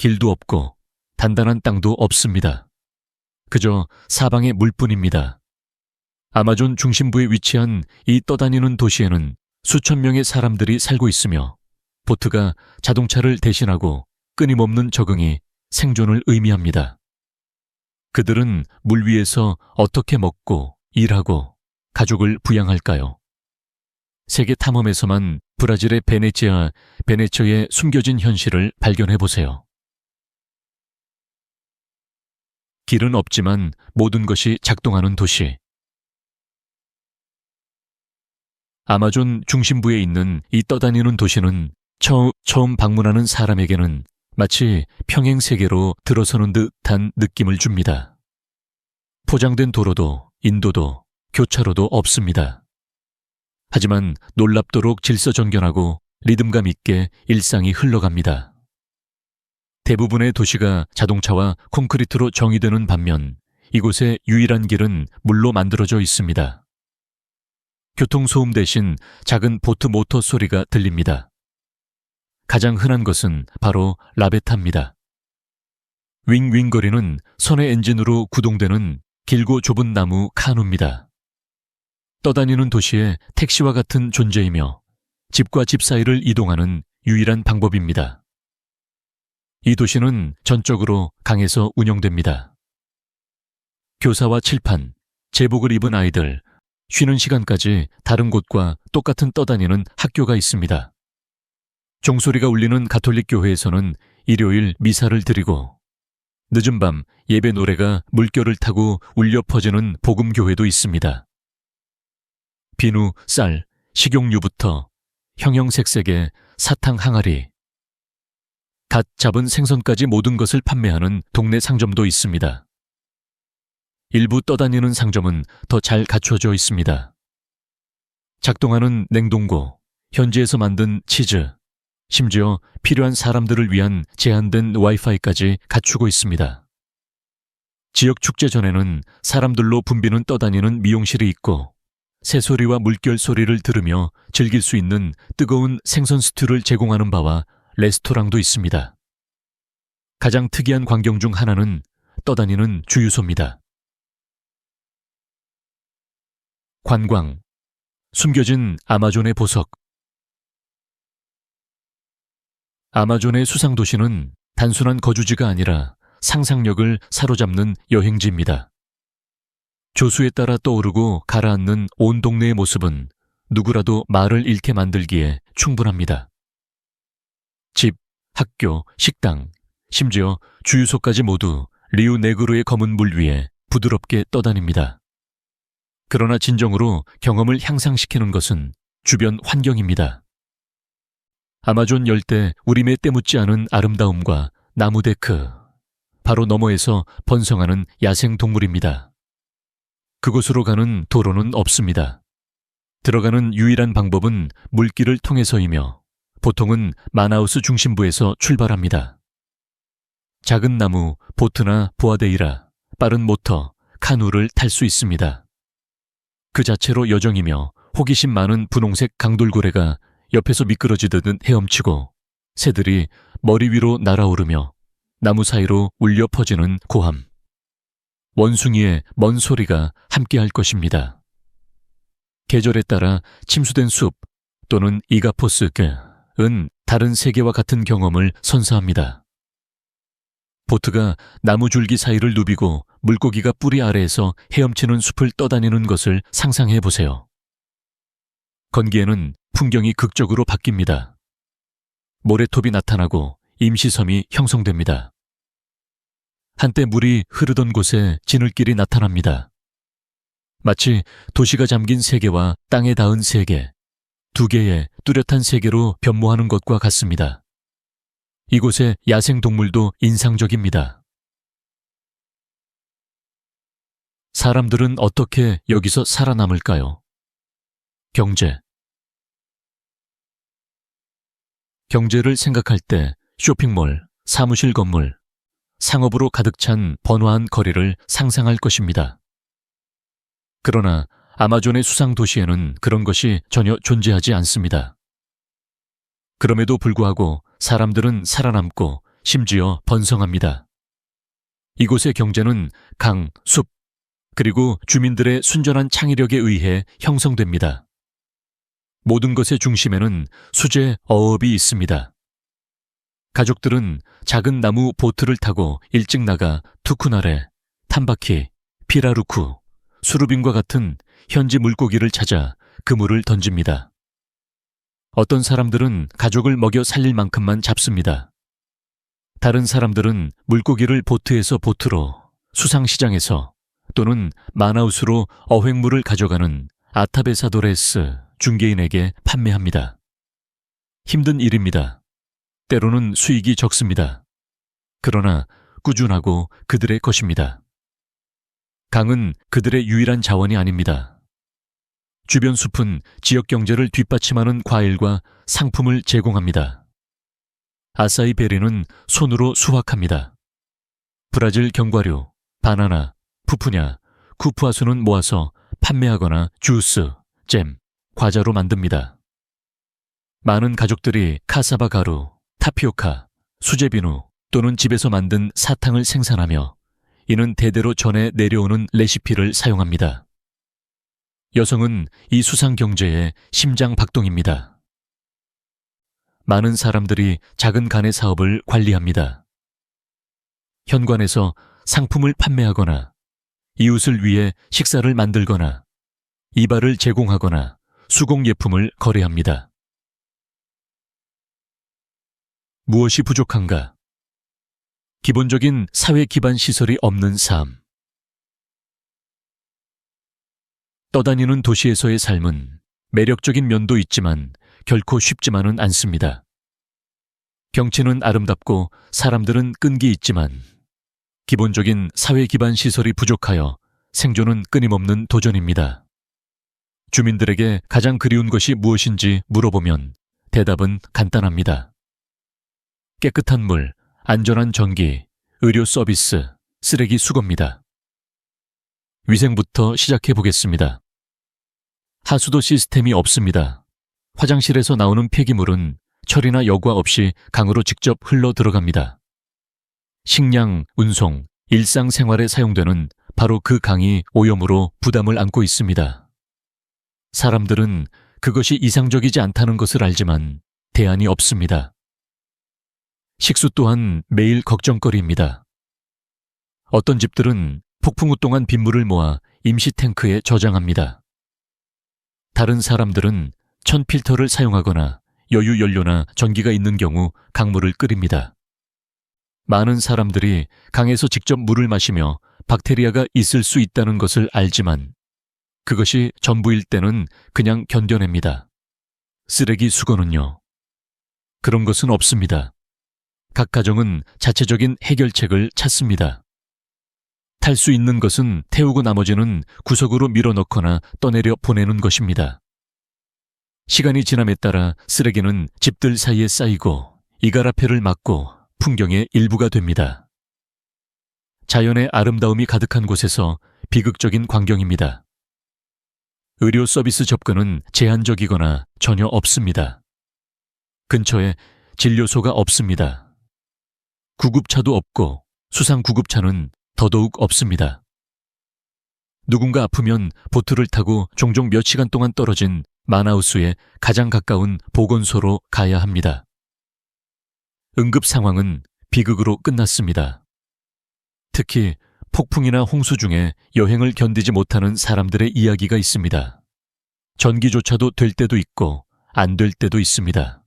길도 없고 단단한 땅도 없습니다. 그저 사방의 물뿐입니다. 아마존 중심부에 위치한 이 떠다니는 도시에는 수천 명의 사람들이 살고 있으며 보트가 자동차를 대신하고 끊임없는 적응이 생존을 의미합니다. 그들은 물 위에서 어떻게 먹고 일하고 가족을 부양할까요? 세계 탐험에서만 브라질의 베네치아, 베네처의 숨겨진 현실을 발견해 보세요. 길은 없지만 모든 것이 작동하는 도시. 아마존 중심부에 있는 이 떠다니는 도시는 처, 처음 방문하는 사람에게는 마치 평행 세계로 들어서는 듯한 느낌을 줍니다. 포장된 도로도 인도도 교차로도 없습니다. 하지만 놀랍도록 질서정연하고 리듬감 있게 일상이 흘러갑니다. 대부분의 도시가 자동차와 콘크리트로 정의되는 반면 이곳의 유일한 길은 물로 만들어져 있습니다. 교통소음 대신 작은 보트 모터 소리가 들립니다. 가장 흔한 것은 바로 라베타입니다. 윙윙거리는 선의 엔진으로 구동되는 길고 좁은 나무 카누입니다. 떠다니는 도시의 택시와 같은 존재이며 집과 집 사이를 이동하는 유일한 방법입니다. 이 도시는 전적으로 강에서 운영됩니다. 교사와 칠판, 제복을 입은 아이들, 쉬는 시간까지 다른 곳과 똑같은 떠다니는 학교가 있습니다. 종소리가 울리는 가톨릭 교회에서는 일요일 미사를 드리고 늦은 밤 예배 노래가 물결을 타고 울려 퍼지는 복음 교회도 있습니다. 비누, 쌀, 식용유부터 형형색색의 사탕 항아리, 갓 잡은 생선까지 모든 것을 판매하는 동네 상점도 있습니다. 일부 떠다니는 상점은 더 잘 갖춰져 있습니다. 작동하는 냉동고, 현지에서 만든 치즈, 심지어 필요한 사람들을 위한 제한된 와이파이까지 갖추고 있습니다. 지역 축제 전에는 사람들로 붐비는 떠다니는 미용실이 있고 새소리와 물결 소리를 들으며 즐길 수 있는 뜨거운 생선 스튜를 제공하는 바와 레스토랑도 있습니다. 가장 특이한 광경 중 하나는 떠다니는 주유소입니다. 관광, 숨겨진 아마존의 보석. 아마존의 수상도시는 단순한 거주지가 아니라 상상력을 사로잡는 여행지입니다. 조수에 따라 떠오르고 가라앉는 온 동네의 모습은 누구라도 말을 잃게 만들기에 충분합니다. 집, 학교, 식당, 심지어 주유소까지 모두 리우 네그로의 검은 물 위에 부드럽게 떠다닙니다. 그러나 진정으로 경험을 향상시키는 것은 주변 환경입니다. 아마존 열대 우림에 때묻지 않은 아름다움과 나무데크, 바로 너머에서 번성하는 야생 동물입니다. 그곳으로 가는 도로는 없습니다. 들어가는 유일한 방법은 물길을 통해서이며 보통은 마나우스 중심부에서 출발합니다. 작은 나무, 보트나 보아데이라, 빠른 모터, 카누를 탈 수 있습니다. 그 자체로 여정이며 호기심 많은 분홍색 강돌고래가 옆에서 미끄러지듯 헤엄치고 새들이 머리 위로 날아오르며 나무 사이로 울려 퍼지는 고함. 원숭이의 먼 소리가 함께할 것입니다. 계절에 따라 침수된 숲 또는 이가포스 은 다른 세계와 같은 경험을 선사합니다. 보트가 나무 줄기 사이를 누비고 물고기가 뿌리 아래에서 헤엄치는 숲을 떠다니는 것을 상상해 보세요. 건기에는 풍경이 극적으로 바뀝니다. 모래톱이 나타나고 임시섬이 형성됩니다. 한때 물이 흐르던 곳에 지늘길이 나타납니다. 마치 도시가 잠긴 세계와 땅에 닿은 세계, 두 개의 뚜렷한 세계로 변모하는 것과 같습니다. 이곳의 야생 동물도 인상적입니다. 사람들은 어떻게 여기서 살아남을까요? 경제. 경제를 생각할 때 쇼핑몰, 사무실 건물, 상업으로 가득 찬 번화한 거리를 상상할 것입니다. 그러나 아마존의 수상 도시에는 그런 것이 전혀 존재하지 않습니다. 그럼에도 불구하고 사람들은 살아남고 심지어 번성합니다. 이곳의 경제는 강, 숲, 그리고 주민들의 순전한 창의력에 의해 형성됩니다. 모든 것의 중심에는 수제 어업이 있습니다. 가족들은 작은 나무 보트를 타고 일찍 나가 투쿠나레, 탐바키, 피라루쿠, 수루빈과 같은 현지 물고기를 찾아 그물을 던집니다. 어떤 사람들은 가족을 먹여 살릴 만큼만 잡습니다. 다른 사람들은 물고기를 보트에서 보트로, 수상시장에서 또는 마나우스로 어획물을 가져가는 아타베사도레스 중개인에게 판매합니다. 힘든 일입니다. 때로는 수익이 적습니다. 그러나 꾸준하고 그들의 것입니다. 강은 그들의 유일한 자원이 아닙니다. 주변 숲은 지역 경제를 뒷받침하는 과일과 상품을 제공합니다. 아사이 베리는 손으로 수확합니다. 브라질 견과류, 바나나, 푸푸냐, 쿠프아수는 모아서 판매하거나 주스, 잼, 과자로 만듭니다. 많은 가족들이 카사바 가루, 타피오카, 수제비누 또는 집에서 만든 사탕을 생산하며 이는 대대로 전해 내려오는 레시피를 사용합니다. 여성은 이 수상 경제의 심장 박동입니다. 많은 사람들이 작은 간의 사업을 관리합니다. 현관에서 상품을 판매하거나 이웃을 위해 식사를 만들거나 이발을 제공하거나 수공예품을 거래합니다. 무엇이 부족한가? 기본적인 사회 기반 시설이 없는 삶. 떠다니는 도시에서의 삶은 매력적인 면도 있지만 결코 쉽지만은 않습니다. 경치는 아름답고 사람들은 끈기 있지만 기본적인 사회 기반 시설이 부족하여 생존은 끊임없는 도전입니다. 주민들에게 가장 그리운 것이 무엇인지 물어보면 대답은 간단합니다. 깨끗한 물, 안전한 전기, 의료 서비스, 쓰레기 수거입니다. 위생부터 시작해 보겠습니다. 하수도 시스템이 없습니다. 화장실에서 나오는 폐기물은 처리나 여과 없이 강으로 직접 흘러 들어갑니다. 식량, 운송, 일상생활에 사용되는 바로 그 강이 오염으로 부담을 안고 있습니다. 사람들은 그것이 이상적이지 않다는 것을 알지만 대안이 없습니다. 식수 또한 매일 걱정거리입니다. 어떤 집들은 폭풍 우 동안 빗물을 모아 임시 탱크에 저장합니다. 다른 사람들은 천 필터를 사용하거나 여유 연료나 전기가 있는 경우 강물을 끓입니다. 많은 사람들이 강에서 직접 물을 마시며 박테리아가 있을 수 있다는 것을 알지만 그것이 전부일 때는 그냥 견뎌냅니다. 쓰레기 수거는요. 그런 것은 없습니다. 각 가정은 자체적인 해결책을 찾습니다. 탈 수 있는 것은 태우고 나머지는 구석으로 밀어넣거나 떠내려 보내는 것입니다. 시간이 지남에 따라 쓰레기는 집들 사이에 쌓이고 이가라페를 막고 풍경의 일부가 됩니다. 자연의 아름다움이 가득한 곳에서 비극적인 광경입니다. 의료 서비스 접근은 제한적이거나 전혀 없습니다. 근처에 진료소가 없습니다. 구급차도 없고 수상 구급차는 더더욱 없습니다. 누군가 아프면 보트를 타고 종종 몇 시간 동안 떨어진 마나우스의 가장 가까운 보건소로 가야 합니다. 응급 상황은 비극으로 끝났습니다. 특히 폭풍이나 홍수 중에 여행을 견디지 못하는 사람들의 이야기가 있습니다. 전기조차도 될 때도 있고 안 될 때도 있습니다.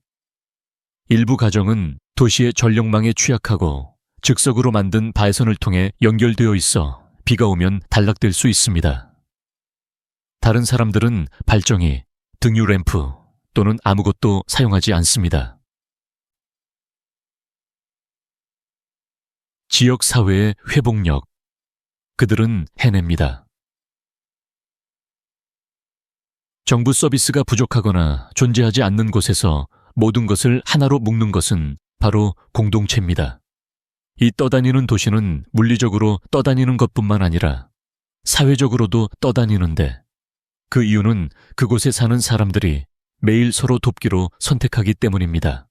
일부 가정은 도시의 전력망에 취약하고 즉석으로 만든 발선을 통해 연결되어 있어 비가 오면 단락될 수 있습니다. 다른 사람들은 발정이 등유 램프 또는 아무것도 사용하지 않습니다. 지역 사회의 회복력. 그들은 해냅니다. 정부 서비스가 부족하거나 존재하지 않는 곳에서 모든 것을 하나로 묶는 것은 바로 공동체입니다. 이 떠다니는 도시는 물리적으로 떠다니는 것뿐만 아니라 사회적으로도 떠다니는데 그 이유는 그곳에 사는 사람들이 매일 서로 돕기로 선택하기 때문입니다.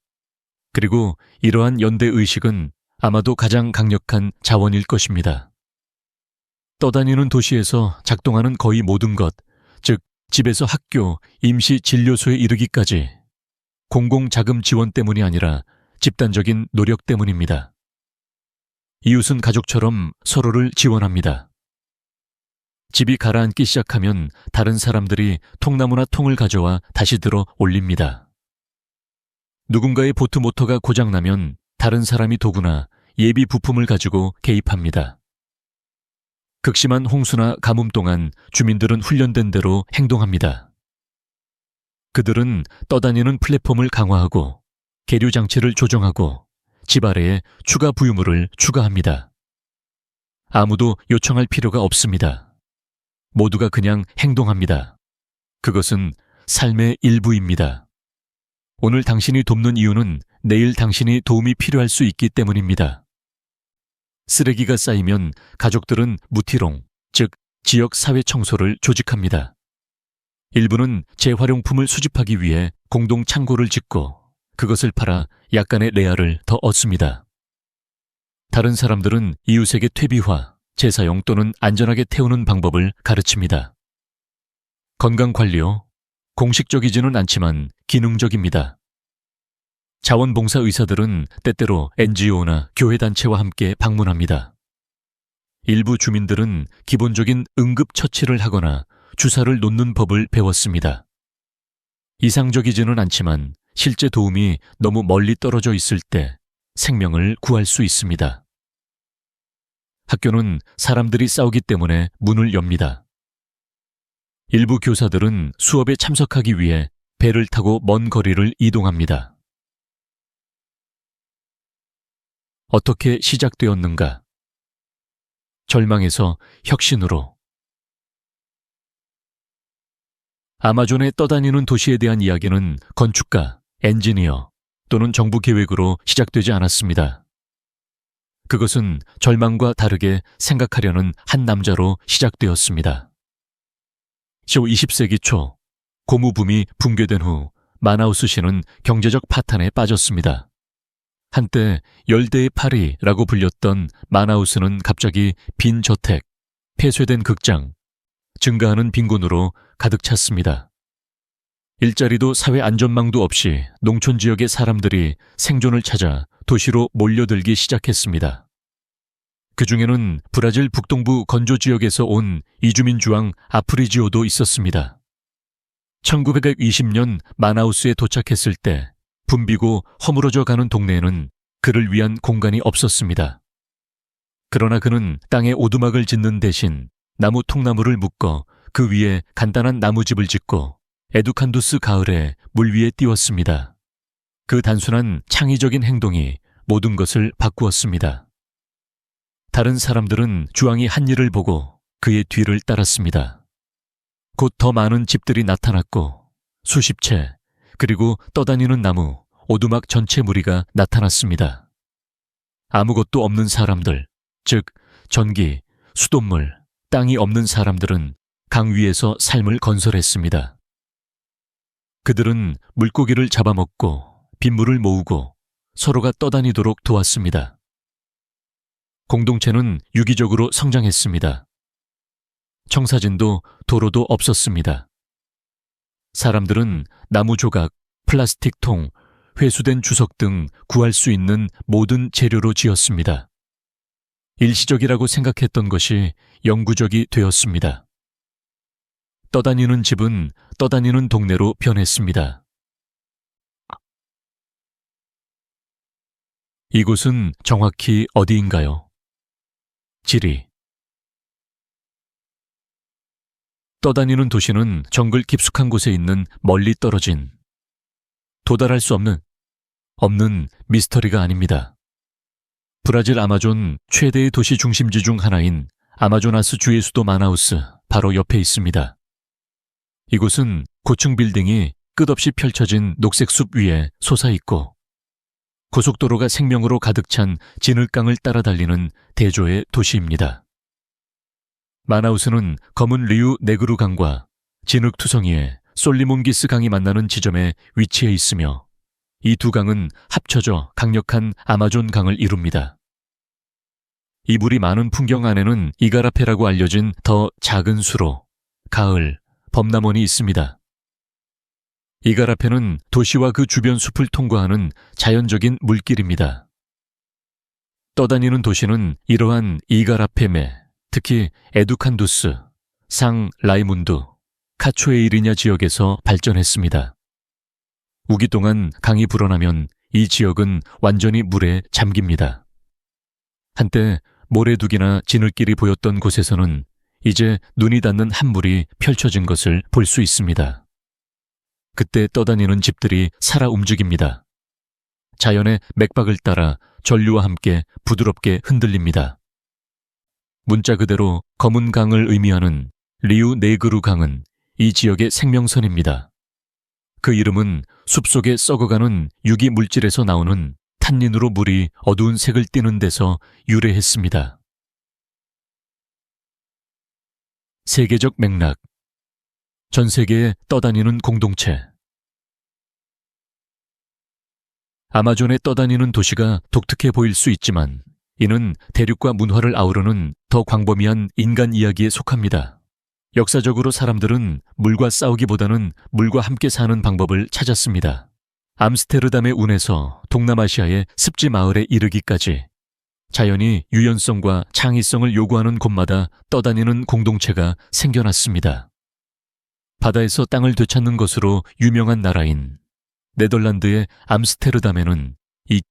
그리고 이러한 연대 의식은 아마도 가장 강력한 자원일 것입니다. 떠다니는 도시에서 작동하는 거의 모든 것, 즉 집에서 학교, 임시 진료소에 이르기까지 공공 자금 지원 때문이 아니라 집단적인 노력 때문입니다. 이웃은 가족처럼 서로를 지원합니다. 집이 가라앉기 시작하면 다른 사람들이 통나무나 통을 가져와 다시 들어 올립니다. 누군가의 보트 모터가 고장나면 다른 사람이 도구나 예비 부품을 가지고 개입합니다. 극심한 홍수나 가뭄 동안 주민들은 훈련된 대로 행동합니다. 그들은 떠다니는 플랫폼을 강화하고 계류 장치를 조정하고 집 아래에 추가 부유물을 추가합니다. 아무도 요청할 필요가 없습니다. 모두가 그냥 행동합니다. 그것은 삶의 일부입니다. 오늘 당신이 돕는 이유는 내일 당신이 도움이 필요할 수 있기 때문입니다. 쓰레기가 쌓이면 가족들은 무티롱, 즉 지역 사회 청소를 조직합니다. 일부는 재활용품을 수집하기 위해 공동 창고를 짓고 그것을 팔아 약간의 레아를 더 얻습니다. 다른 사람들은 이웃에게 퇴비화, 재사용 또는 안전하게 태우는 방법을 가르칩니다. 건강 관리요. 공식적이지는 않지만 기능적입니다. 자원봉사 의사들은 때때로 NGO나 교회단체와 함께 방문합니다. 일부 주민들은 기본적인 응급처치를 하거나 주사를 놓는 법을 배웠습니다. 이상적이지는 않지만 실제 도움이 너무 멀리 떨어져 있을 때 생명을 구할 수 있습니다. 학교는 사람들이 싸우기 때문에 문을 엽니다. 일부 교사들은 수업에 참석하기 위해 배를 타고 먼 거리를 이동합니다. 어떻게 시작되었는가? 절망에서 혁신으로. 아마존에 떠다니는 도시에 대한 이야기는 건축가, 엔지니어 또는 정부 계획으로 시작되지 않았습니다. 그것은 절망과 다르게 생각하려는 한 남자로 시작되었습니다. 20세기 초 고무붐이 붕괴된 후 마나우스 시는 경제적 파탄에 빠졌습니다. 한때 열대의 파리라고 불렸던 마나우스는 갑자기 빈 저택, 폐쇄된 극장, 증가하는 빈곤으로 가득 찼습니다. 일자리도 사회 안전망도 없이 농촌 지역의 사람들이 생존을 찾아 도시로 몰려들기 시작했습니다. 그 중에는 브라질 북동부 건조 지역에서 온 이주민 주왕 아프리지오도 있었습니다. 1920년 마나우스에 도착했을 때 붐비고 허물어져 가는 동네에는 그를 위한 공간이 없었습니다. 그러나 그는 땅에 오두막을 짓는 대신 나무 통나무를 묶어 그 위에 간단한 나무집을 짓고 에두칸두스 가을에 물 위에 띄웠습니다. 그 단순한 창의적인 행동이 모든 것을 바꾸었습니다. 다른 사람들은 주왕이 한 일을 보고 그의 뒤를 따랐습니다. 곧 더 많은 집들이 나타났고 수십 채 그리고 떠다니는 나무, 오두막 전체 무리가 나타났습니다. 아무것도 없는 사람들, 즉 전기, 수돗물, 땅이 없는 사람들은 강 위에서 삶을 건설했습니다. 그들은 물고기를 잡아먹고 빗물을 모으고 서로가 떠다니도록 도왔습니다. 공동체는 유기적으로 성장했습니다. 청사진도 도로도 없었습니다. 사람들은 나무 조각, 플라스틱 통, 회수된 주석 등 구할 수 있는 모든 재료로 지었습니다. 일시적이라고 생각했던 것이 영구적이 되었습니다. 떠다니는 집은 떠다니는 동네로 변했습니다. 이곳은 정확히 어디인가요? 지리. 떠다니는 도시는 정글 깊숙한 곳에 있는 멀리 떨어진 도달할 수 없는 없는 미스터리가 아닙니다. 브라질 아마존 최대의 도시 중심지 중 하나인 아마조나스 주의 수도 마나우스 바로 옆에 있습니다. 이곳은 고층 빌딩이 끝없이 펼쳐진 녹색 숲 위에 솟아있고 고속도로가 생명으로 가득 찬 진흙강을 따라 달리는 대조의 도시입니다. 마나우스는 검은 리우 네그루 강과 진흙 투성이의 솔리몬기스 강이 만나는 지점에 위치해 있으며 이 두 강은 합쳐져 강력한 아마존 강을 이룹니다. 이 물이 많은 풍경 안에는 이가라페라고 알려진 더 작은 수로, 가을, 범람원이 있습니다. 이가라페는 도시와 그 주변 숲을 통과하는 자연적인 물길입니다. 떠다니는 도시는 이러한 이가라페메, 특히 에두칸두스, 상 라이문드, 카초에이리냐 지역에서 발전했습니다. 우기 동안 강이 불어나면 이 지역은 완전히 물에 잠깁니다. 한때 모래둑이나 지늘길이 보였던 곳에서는 이제 눈이 닿는 한물이 펼쳐진 것을 볼 수 있습니다. 그때 떠다니는 집들이 살아 움직입니다. 자연의 맥박을 따라 전류와 함께 부드럽게 흔들립니다. 문자 그대로 검은 강을 의미하는 리우 네그루 강은 이 지역의 생명선입니다. 그 이름은 숲속에 썩어가는 유기 물질에서 나오는 탄닌으로 물이 어두운 색을 띠는 데서 유래했습니다. 세계적 맥락 전 세계에 떠다니는 공동체 아마존에 떠다니는 도시가 독특해 보일 수 있지만 이는 대륙과 문화를 아우르는 더 광범위한 인간 이야기에 속합니다. 역사적으로 사람들은 물과 싸우기보다는 물과 함께 사는 방법을 찾았습니다. 암스테르담의 운에서 동남아시아의 습지 마을에 이르기까지 자연이 유연성과 창의성을 요구하는 곳마다 떠다니는 공동체가 생겨났습니다. 바다에서 땅을 되찾는 것으로 유명한 나라인 네덜란드의 암스테르담에는 이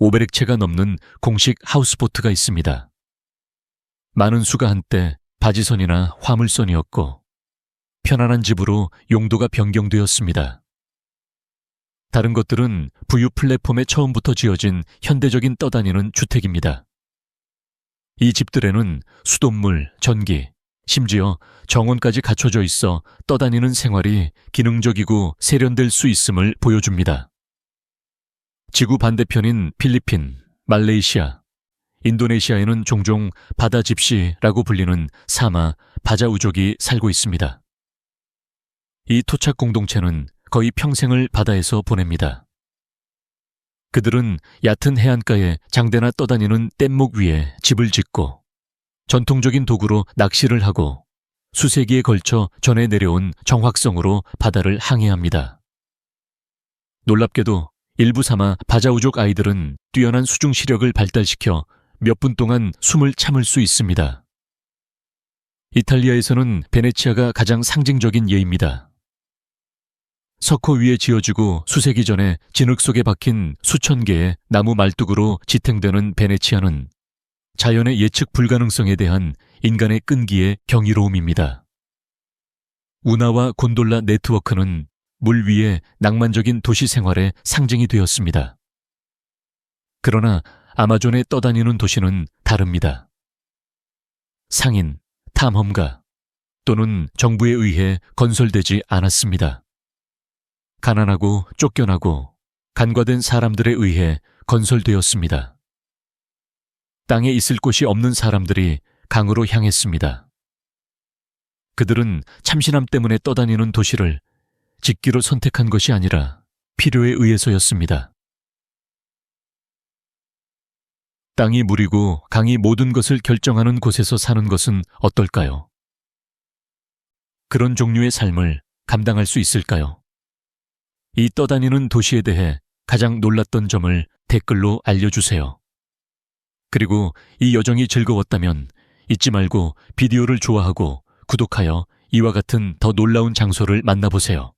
500채가 넘는 공식 하우스보트가 있습니다. 많은 수가 한때 바지선이나 화물선이었고 편안한 집으로 용도가 변경되었습니다. 다른 것들은 부유 플랫폼에 처음부터 지어진 현대적인 떠다니는 주택입니다. 이 집들에는 수돗물, 전기, 심지어 정원까지 갖춰져 있어 떠다니는 생활이 기능적이고 세련될 수 있음을 보여줍니다. 지구 반대편인 필리핀, 말레이시아, 인도네시아에는 종종 바다 집시라고 불리는 사마, 바자우족이 살고 있습니다. 이 토착 공동체는 거의 평생을 바다에서 보냅니다. 그들은 얕은 해안가에 장대나 떠다니는 뗏목 위에 집을 짓고 전통적인 도구로 낚시를 하고 수세기에 걸쳐 전해 내려온 정확성으로 바다를 항해합니다. 놀랍게도 일부 삼아 바자우족 아이들은 뛰어난 수중 시력을 발달시켜 몇 분 동안 숨을 참을 수 있습니다. 이탈리아에서는 베네치아가 가장 상징적인 예입니다. 석호 위에 지어지고 수세기 전에 진흙 속에 박힌 수천 개의 나무 말뚝으로 지탱되는 베네치아는 자연의 예측 불가능성에 대한 인간의 끈기의 경이로움입니다. 운하와 곤돌라 네트워크는 물 위에 낭만적인 도시 생활의 상징이 되었습니다. 그러나 아마존에 떠다니는 도시는 다릅니다. 상인, 탐험가 또는 정부에 의해 건설되지 않았습니다. 가난하고 쫓겨나고 간과된 사람들에 의해 건설되었습니다. 땅에 있을 곳이 없는 사람들이 강으로 향했습니다. 그들은 참신함 때문에 떠다니는 도시를 짓기로 선택한 것이 아니라 필요에 의해서였습니다. 땅이 물이고 강이 모든 것을 결정하는 곳에서 사는 것은 어떨까요? 그런 종류의 삶을 감당할 수 있을까요? 이 떠다니는 도시에 대해 가장 놀랐던 점을 댓글로 알려주세요. 그리고 이 여정이 즐거웠다면 잊지 말고 비디오를 좋아하고 구독하여 이와 같은 더 놀라운 장소를 만나보세요.